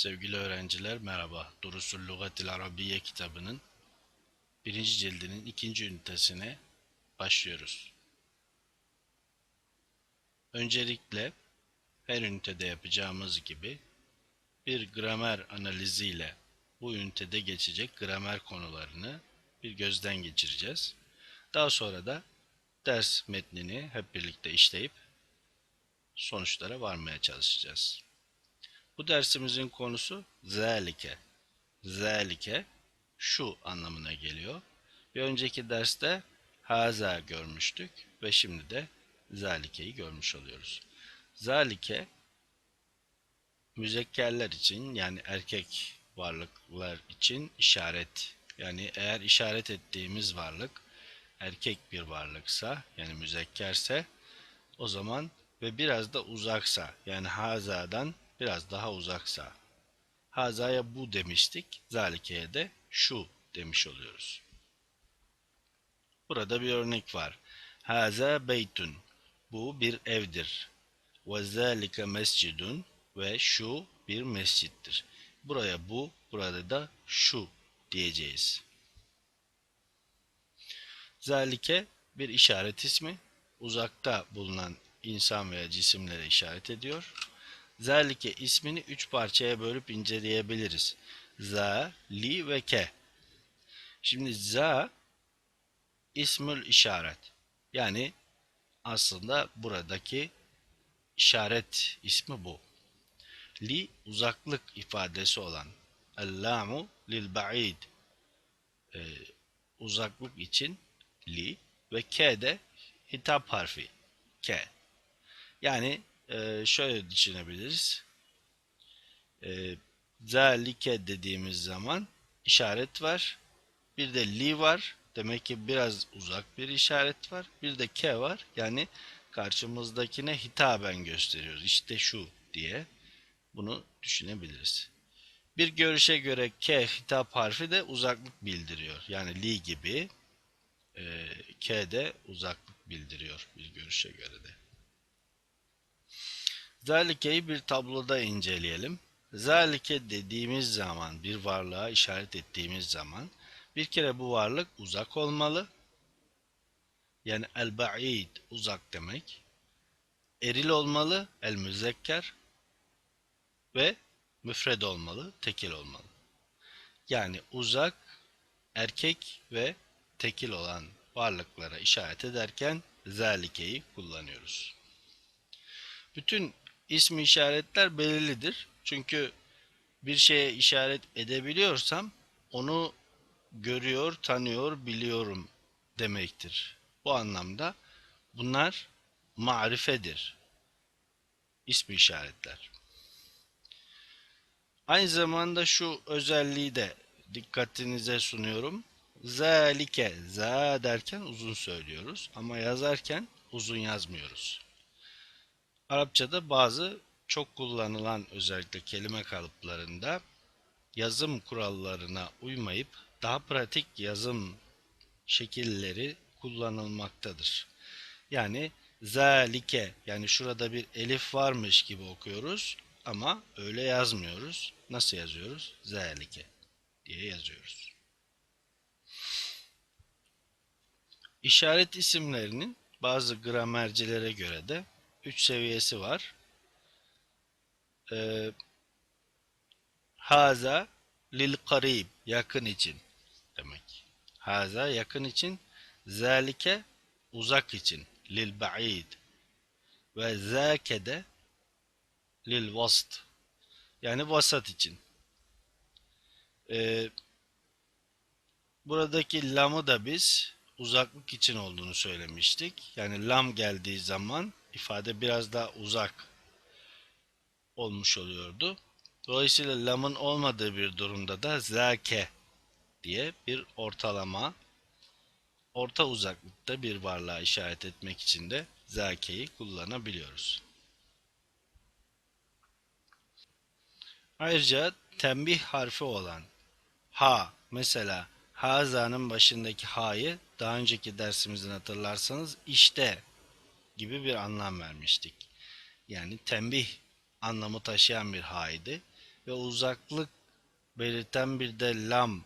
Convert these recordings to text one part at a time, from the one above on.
Sevgili öğrenciler merhaba. Durusul Lugatil Arabiye kitabının birinci cildinin ikinci ünitesine başlıyoruz. Öncelikle her ünitede yapacağımız gibi bir gramer analiziyle bu ünitede geçecek gramer konularını bir gözden geçireceğiz. Daha sonra da ders metnini hep birlikte işleyip sonuçlara varmaya çalışacağız. Bu dersimizin konusu zelike. Zelike şu anlamına geliyor. Bir önceki derste haza görmüştük ve şimdi de zalikeyi görmüş oluyoruz. Zalike müzekkerler için yani erkek varlıklar için işaret. Yani eğer işaret ettiğimiz varlık erkek bir varlıksa yani müzekkerse o zaman ve biraz da uzaksa yani hazadan biraz daha uzaksa hazaya bu demiştik zalikeye de şu demiş oluyoruz. Burada bir örnek var. Haza beytun bu bir evdir. Ve zalike mescidun ve şu bir mescittir. Buraya bu, burada da şu diyeceğiz. Zalike bir işaret ismi. Uzakta bulunan insan veya cisimlere işaret ediyor. Zalike ismini üç parçaya bölüp inceleyebiliriz. Za, li ve ke. Şimdi za ismül işaret. Yani aslında buradaki işaret ismi bu. Li uzaklık ifadesi olan Allamu lil ba'id ee, uzaklık için li ve ke de hitap harfi ke. Yani e, şöyle düşünebiliriz. E, dediğimiz zaman işaret var. Bir de li var. Demek ki biraz uzak bir işaret var. Bir de ke var. Yani karşımızdakine hitaben gösteriyoruz. İşte şu diye bunu düşünebiliriz. Bir görüşe göre ke hitap harfi de uzaklık bildiriyor. Yani li gibi e, ke de uzaklık bildiriyor bir görüşe göre de. Zalike'yi bir tabloda inceleyelim. Zalike dediğimiz zaman bir varlığa işaret ettiğimiz zaman bir kere bu varlık uzak olmalı. Yani el-ba'id uzak demek. Eril olmalı el müzekker ve müfred olmalı, tekil olmalı. Yani uzak, erkek ve tekil olan varlıklara işaret ederken zalikeyi kullanıyoruz. Bütün ismi işaretler belirlidir. Çünkü bir şeye işaret edebiliyorsam onu görüyor, tanıyor, biliyorum demektir. Bu anlamda bunlar marifedir. İsmi işaretler. Aynı zamanda şu özelliği de dikkatinize sunuyorum. Zalike, za derken uzun söylüyoruz ama yazarken uzun yazmıyoruz. Arapçada bazı çok kullanılan özellikle kelime kalıplarında yazım kurallarına uymayıp daha pratik yazım şekilleri kullanılmaktadır. Yani zalike yani şurada bir elif varmış gibi okuyoruz ama öyle yazmıyoruz. Nasıl yazıyoruz? Zalike diye yazıyoruz. İşaret isimlerinin bazı gramercilere göre de 3 seviyesi var. Ee, haza lil karib yakın için demek. Haza yakın için, zalike uzak için, lil ba'id ve zâke de lil vast yani vasat için. Ee, buradaki lamı da biz uzaklık için olduğunu söylemiştik. Yani lam geldiği zaman ifade biraz daha uzak olmuş oluyordu. Dolayısıyla lamın olmadığı bir durumda da zake diye bir ortalama orta uzaklıkta bir varlığa işaret etmek için de zakeyi kullanabiliyoruz. Ayrıca tembih harfi olan ha mesela hazanın başındaki ha'yı daha önceki dersimizden hatırlarsanız işte gibi bir anlam vermiştik. Yani tembih anlamı taşıyan bir ha'ydı. ve uzaklık belirten bir de lam.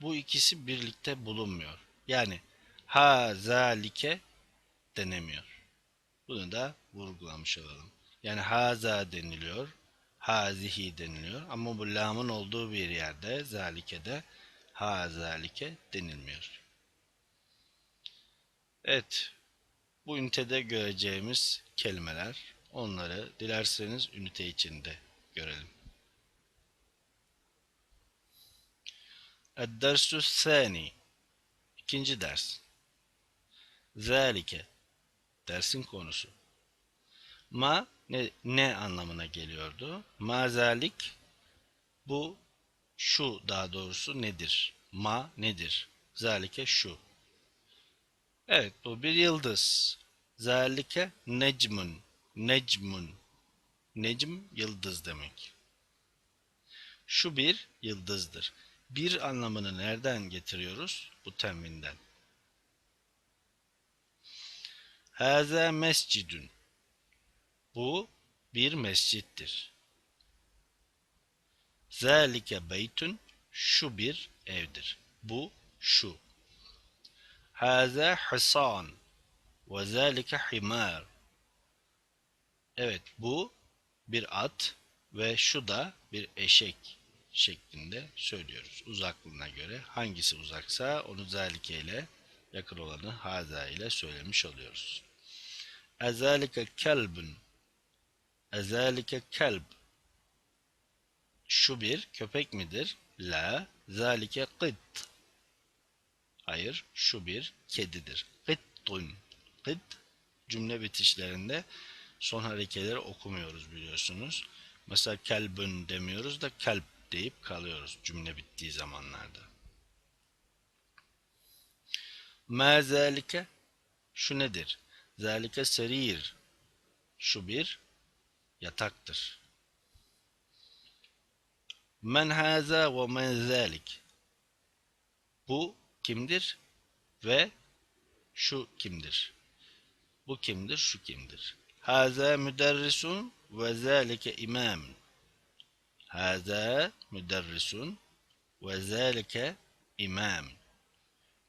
Bu ikisi birlikte bulunmuyor. Yani ha zalike denemiyor. Bunu da vurgulamış olalım. Yani haza deniliyor, hazihi deniliyor ama bu lamın olduğu bir yerde zalike'de ha zalike denilmiyor. Evet, bu ünitede göreceğimiz kelimeler, onları dilerseniz ünite içinde görelim. Ed-dersu sani İkinci ders. Zalike dersin konusu. Ma ne, ne anlamına geliyordu? Mazalik bu şu daha doğrusu nedir? Ma nedir? Zalike şu. Evet bu bir yıldız. Zalike necmun. Necmun. Necm yıldız demek. Şu bir yıldızdır. Bir anlamını nereden getiriyoruz? Bu temvinden. Haza mescidun. Bu bir mescittir. Zalike beytun. Şu bir evdir. Bu şu. Haza hisan. Ve zalike himar. Evet bu bir at ve şu da bir eşek şeklinde söylüyoruz. Uzaklığına göre hangisi uzaksa onu zalike ile yakın olanı haza ile söylemiş oluyoruz. Ezalike kelbün Ezalike kelb Şu bir köpek midir? La zalike kıt Hayır şu bir kedidir. Kıttun Kıt cümle bitişlerinde son harekeleri okumuyoruz biliyorsunuz. Mesela kelbün demiyoruz da kelp deyip kalıyoruz cümle bittiği zamanlarda. Ma zalike şu nedir? Zalike serir. Şu bir yataktır. Men haza ve men zalik. Bu kimdir ve şu kimdir? Bu kimdir, şu kimdir? Haza müderrisun ve zalike imam. Haza müderrisun ve zalike imam.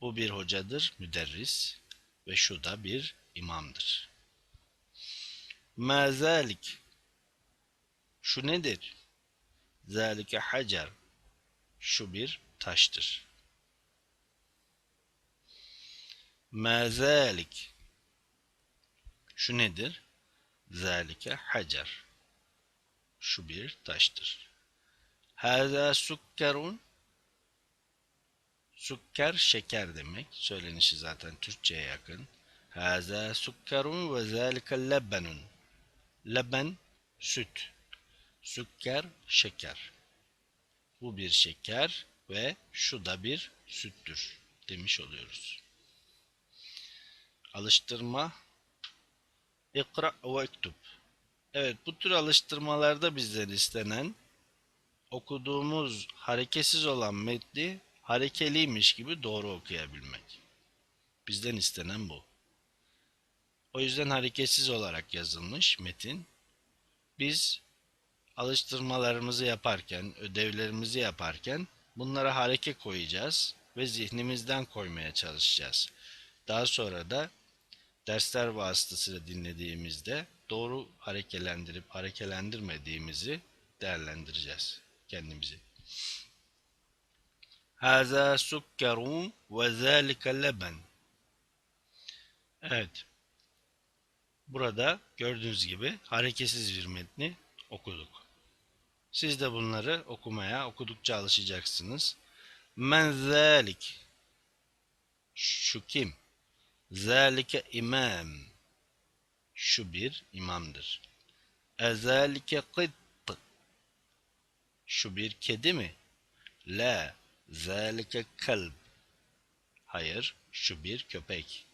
Bu bir hocadır, müderris ve şu da bir imamdır. Ma zalik şu nedir? Zalike hacer şu bir taştır. Ma zalik şu nedir? Zalike hacer şu bir taştır. Haza sukkerun Sukker şeker demek. Söylenişi zaten Türkçe'ye yakın. Haza sukkerun ve zâlike lebbenun. Leben süt. Sükker şeker. Bu bir şeker ve şu da bir süttür demiş oluyoruz. Alıştırma İkra ve ektub. Evet bu tür alıştırmalarda bizden istenen okuduğumuz hareketsiz olan metni harekeliymiş gibi doğru okuyabilmek. Bizden istenen bu. O yüzden hareketsiz olarak yazılmış metin. Biz alıştırmalarımızı yaparken, ödevlerimizi yaparken bunlara hareke koyacağız ve zihnimizden koymaya çalışacağız. Daha sonra da dersler vasıtasıyla dinlediğimizde doğru harekelendirip harekelendirmediğimizi değerlendireceğiz kendimizi. Haza sukkerun ve zâlike leben. Evet. Burada gördüğünüz gibi hareketsiz bir metni okuduk. Siz de bunları okumaya okudukça alışacaksınız. Men zâlik. Şu kim? Zâlike imam. Şu bir imamdır. Ezâlike kıtt. Şu bir kedi mi? La. Zâlike kalb. Hayır, şu bir köpek.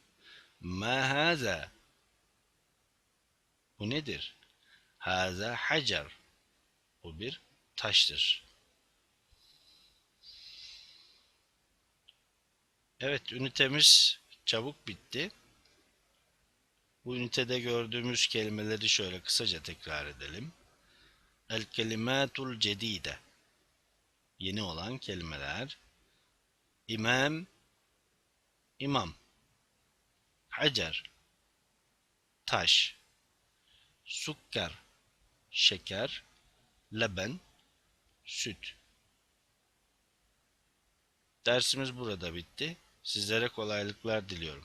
Ma haza. Bu nedir? Haza hacer. Bu bir taştır. Evet, ünitemiz çabuk bitti. Bu ünitede gördüğümüz kelimeleri şöyle kısaca tekrar edelim. El kelimatul cedide. Yeni olan kelimeler. İmam, imam. Hacer, taş. Sukkar, şeker. Leben, süt. Dersimiz burada bitti. Sizlere kolaylıklar diliyorum.